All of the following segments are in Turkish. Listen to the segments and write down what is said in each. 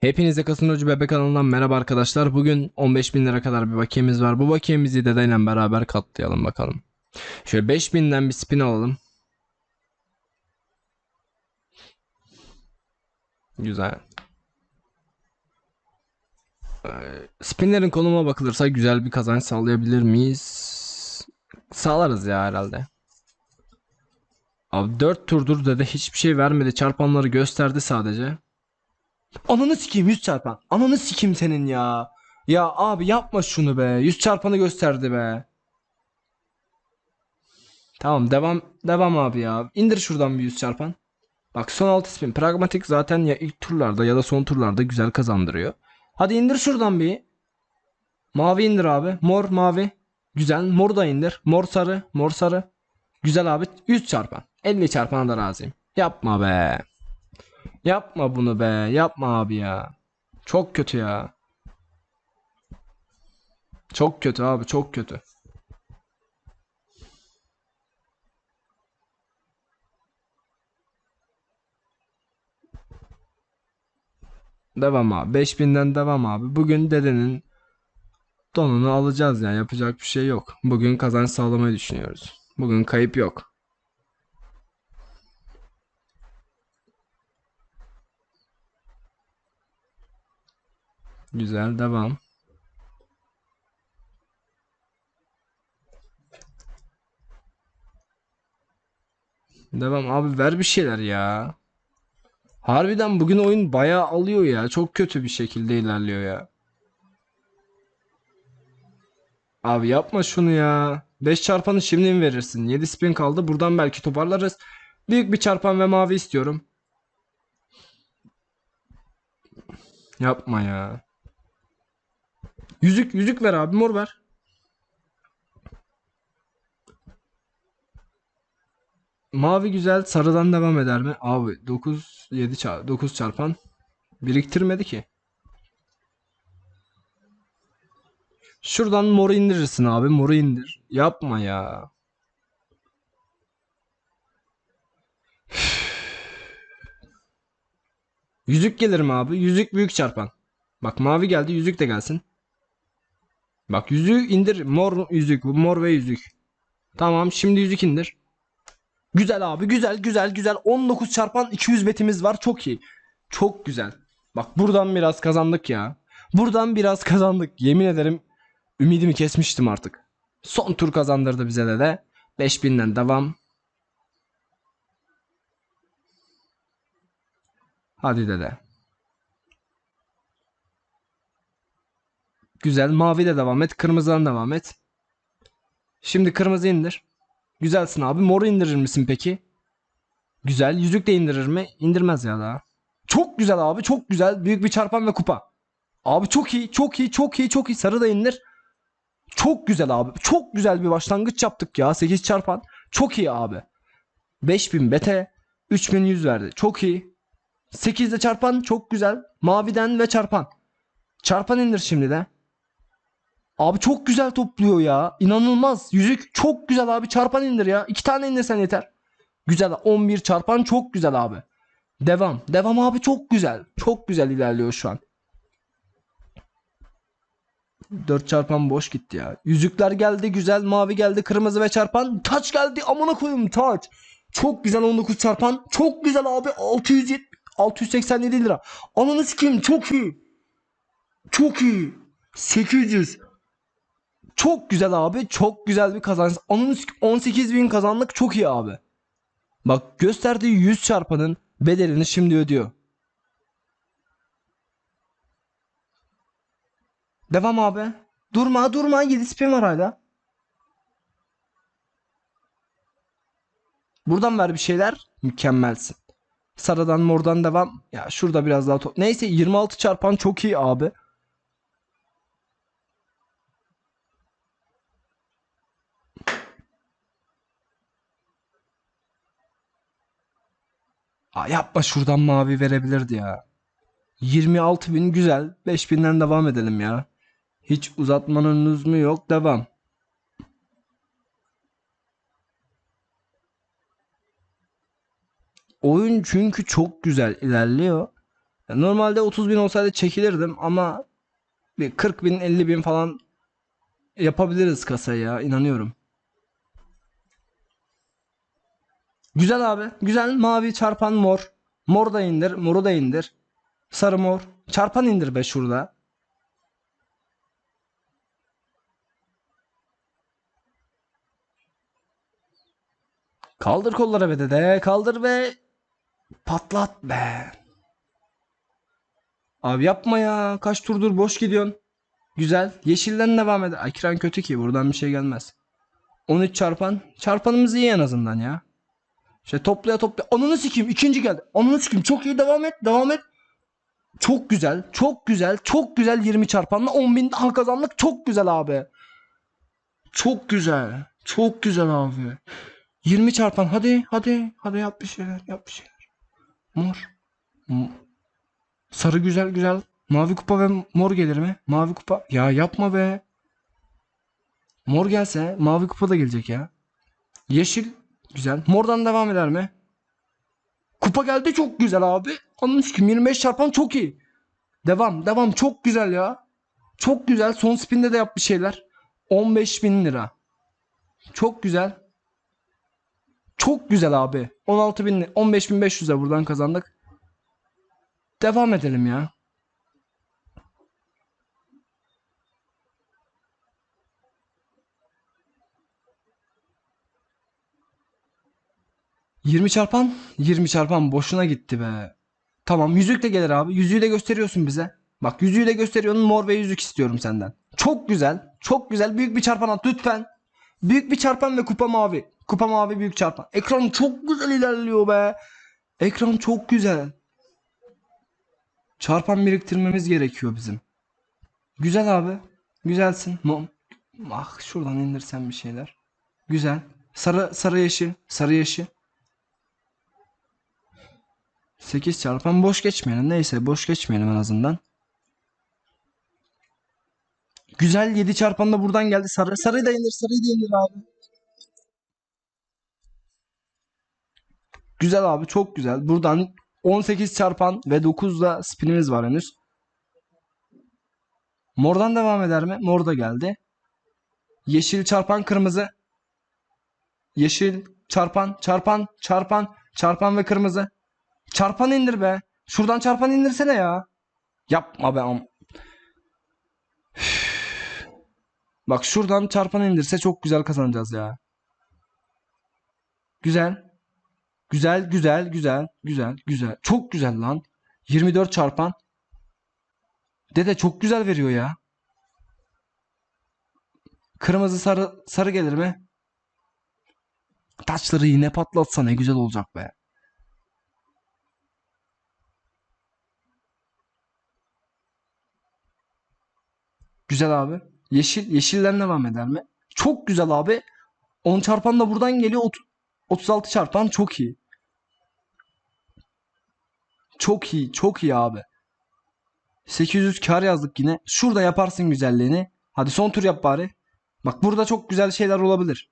Hepinize Kasinocu Bebek kanalından merhaba arkadaşlar. Bugün 15 bin lira kadar bir bakiyemiz var. Bu bakiyemizi dedeyle beraber katlayalım bakalım. Şöyle 5000'den bir spin alalım. Güzel. Ee, Spinlerin konumuna bakılırsa güzel bir kazanç sağlayabilir miyiz? Sağlarız ya herhalde. Abi 4 turdur dede hiçbir şey vermedi. Çarpanları gösterdi sadece. Ananı sikeyim 100 çarpan. Ananı sikeyim senin ya. Ya abi yapma şunu be. 100 çarpanı gösterdi be. Tamam devam devam abi ya. İndir şuradan bir 100 çarpan. Bak son 6 spin. Pragmatik zaten ya ilk turlarda ya da son turlarda güzel kazandırıyor. Hadi indir şuradan bir. Mavi indir abi. Mor mavi. Güzel. Mor da indir. Mor sarı. Mor sarı. Güzel abi. 100 çarpan. 50 çarpana da razıyım. Yapma be. Yapma bunu be. Yapma abi ya. Çok kötü ya. Çok kötü abi. Çok kötü. Devam abi. 5000'den devam abi. Bugün dedenin donunu alacağız yani. Yapacak bir şey yok. Bugün kazanç sağlamayı düşünüyoruz. Bugün kayıp yok. Güzel devam. Devam abi ver bir şeyler ya. Harbiden bugün oyun bayağı alıyor ya. Çok kötü bir şekilde ilerliyor ya. Abi yapma şunu ya. 5 çarpanı şimdi mi verirsin? 7 spin kaldı. Buradan belki toparlarız. Büyük bir çarpan ve mavi istiyorum. Yapma ya. Yüzük yüzük ver abi mor ver. Mavi güzel sarıdan devam eder mi? Abi 9 7 çar 9 çarpan biriktirmedi ki. Şuradan moru indirirsin abi. Moru indir. Yapma ya. Yüzük gelir mi abi? Yüzük büyük çarpan. Bak mavi geldi. Yüzük de gelsin. Bak yüzüğü indir. Mor yüzük. Mor ve yüzük. Tamam şimdi yüzük indir. Güzel abi güzel güzel güzel. 19 çarpan 200 betimiz var. Çok iyi. Çok güzel. Bak buradan biraz kazandık ya. Buradan biraz kazandık. Yemin ederim ümidimi kesmiştim artık. Son tur kazandırdı bize de de. 5000'den devam. Hadi dede. Güzel. Mavi de devam et. Kırmızıdan devam et. Şimdi kırmızı indir. Güzelsin abi. Moru indirir misin peki? Güzel. Yüzük de indirir mi? İndirmez ya daha. Çok güzel abi. Çok güzel. Büyük bir çarpan ve kupa. Abi çok iyi. Çok iyi. Çok iyi. Çok iyi. Sarı da indir. Çok güzel abi. Çok güzel bir başlangıç yaptık ya. 8 çarpan. Çok iyi abi. 5000 bete. 3100 verdi. Çok iyi. 8'de çarpan. Çok güzel. Maviden ve çarpan. Çarpan indir şimdi de. Abi çok güzel topluyor ya. İnanılmaz. Yüzük çok güzel abi. Çarpan indir ya. İki tane indirsen yeter. Güzel. 11 çarpan çok güzel abi. Devam. Devam abi çok güzel. Çok güzel ilerliyor şu an. 4 çarpan boş gitti ya. Yüzükler geldi güzel. Mavi geldi. Kırmızı ve çarpan. Taç geldi. Amına koyayım taç. Çok güzel 19 çarpan. Çok güzel abi. 670 687 lira. Ananı sikeyim çok iyi. Çok iyi. 800. Çok güzel abi. Çok güzel bir kazanç. Onun 18 bin kazandık. Çok iyi abi. Bak gösterdiği 100 çarpanın bedelini şimdi ödüyor. Devam abi. Durma durma. 7 spin var hala. Buradan ver bir şeyler. Mükemmelsin. Sarıdan mordan devam. Ya şurada biraz daha top. Neyse 26 çarpan çok iyi abi. Aa, yapma şuradan mavi verebilirdi ya. 26 bin güzel. 5000'den devam edelim ya. Hiç uzatmanın lüzumu yok. Devam. Oyun çünkü çok güzel ilerliyor. Normalde 30 bin olsaydı çekilirdim ama bir 40 bin 50 bin falan yapabiliriz kasayı ya inanıyorum. Güzel abi. Güzel. Mavi çarpan mor. Mor da indir. Moru da indir. Sarı mor. Çarpan indir be şurada. Kaldır kolları be dede. Kaldır ve patlat be. Abi yapma ya. Kaç turdur boş gidiyorsun. Güzel. Yeşilden devam eder. Ekran kötü ki. Buradan bir şey gelmez. 13 çarpan. Çarpanımız iyi en azından ya. İşte toplaya toplaya. Ananı sikeyim. ikinci geldi. Ananı sikeyim. Çok iyi. Devam et. Devam et. Çok güzel. Çok güzel. Çok güzel 20 çarpanla 10 bin daha kazandık. Çok güzel abi. Çok güzel. Çok güzel abi. 20 çarpan. Hadi. Hadi. Hadi yap bir şeyler. Yap bir şeyler. Mor. Sarı güzel güzel. Mavi kupa ve mor gelir mi? Mavi kupa. Ya yapma be. Mor gelse mavi kupa da gelecek ya. Yeşil güzel. Mordan devam eder mi? Kupa geldi çok güzel abi. Anlamış ki 25 çarpan çok iyi. Devam devam çok güzel ya. Çok güzel. Son spinde de yap şeyler. 15 bin lira. Çok güzel. Çok güzel abi. 16 bin 15 bin 500'e buradan kazandık. Devam edelim ya. ...20 çarpan... ...20 çarpan boşuna gitti be. Tamam yüzük de gelir abi. Yüzüğü de gösteriyorsun bize. Bak yüzüğü de gösteriyorsun. Mor ve yüzük istiyorum senden. Çok güzel. Çok güzel. Büyük bir çarpan at lütfen. Büyük bir çarpan ve kupa mavi. Kupa mavi büyük çarpan. Ekran çok güzel ilerliyor be. Ekran çok güzel. Çarpan biriktirmemiz gerekiyor bizim. Güzel abi. Güzelsin. Mom. Ah şuradan indirsen bir şeyler. Güzel. Sarı sarı yeşil. Sarı yeşil. 8 çarpan boş geçmeyelim. Neyse boş geçmeyelim en azından. Güzel 7 çarpan da buradan geldi. Sarı sarıyı da indir. Sarıyı da indir abi. Güzel abi çok güzel. Buradan 18 çarpan ve 9 da spinimiz var henüz. Mordan devam eder mi? Mor da geldi. Yeşil çarpan kırmızı. Yeşil çarpan çarpan çarpan çarpan ve kırmızı. Çarpan indir be. Şuradan çarpan indirsene ya. Yapma be. Bak şuradan çarpan indirse çok güzel kazanacağız ya. Güzel. Güzel, güzel, güzel, güzel, güzel. Çok güzel lan. 24 çarpan. Dede çok güzel veriyor ya. Kırmızı sarı sarı gelir mi? Taçları yine patlatsa ne güzel olacak be. Güzel abi. Yeşil yeşilden devam eder mi? Çok güzel abi. 10 çarpan da buradan geliyor. Ot- 36 çarpan çok iyi. Çok iyi, çok iyi abi. 800 kar yazdık yine. Şurada yaparsın güzelliğini. Hadi son tur yap bari. Bak burada çok güzel şeyler olabilir.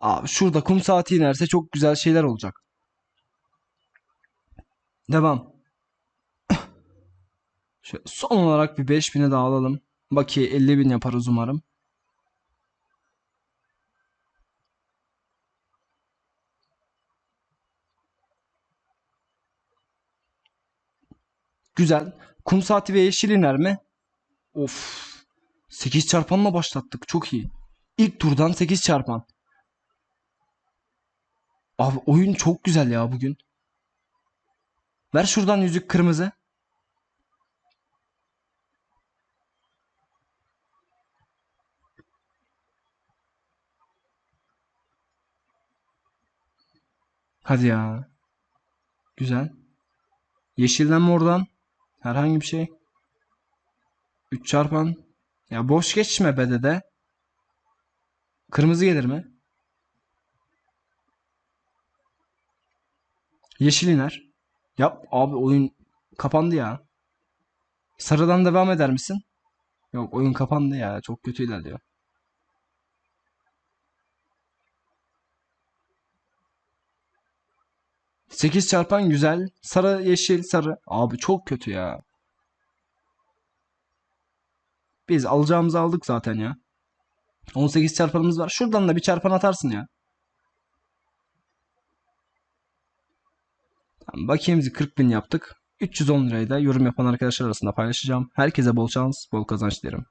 Abi şurada kum saati inerse çok güzel şeyler olacak. Devam. Şöyle son olarak bir 5000'e daha alalım. Bakiye 50.000 yaparız umarım. Güzel. Kum saati ve yeşil iner mi? Of. 8 çarpanla başlattık. Çok iyi. İlk turdan 8 çarpan. Abi oyun çok güzel ya bugün. Ver şuradan yüzük kırmızı. Hadi ya. Güzel. Yeşilden mordan. Herhangi bir şey. 3 çarpan. Ya boş geçme be dede. Kırmızı gelir mi? Yeşil iner. Yap abi oyun kapandı ya. Sarıdan devam eder misin? Yok oyun kapandı ya. Çok kötü ilerliyor. 8 çarpan güzel. Sarı, yeşil, sarı. Abi çok kötü ya. Biz alacağımızı aldık zaten ya. 18 çarpanımız var. Şuradan da bir çarpan atarsın ya. Tamam, bakiyemizi 40 bin yaptık. 310 lirayı da yorum yapan arkadaşlar arasında paylaşacağım. Herkese bol şans, bol kazanç dilerim.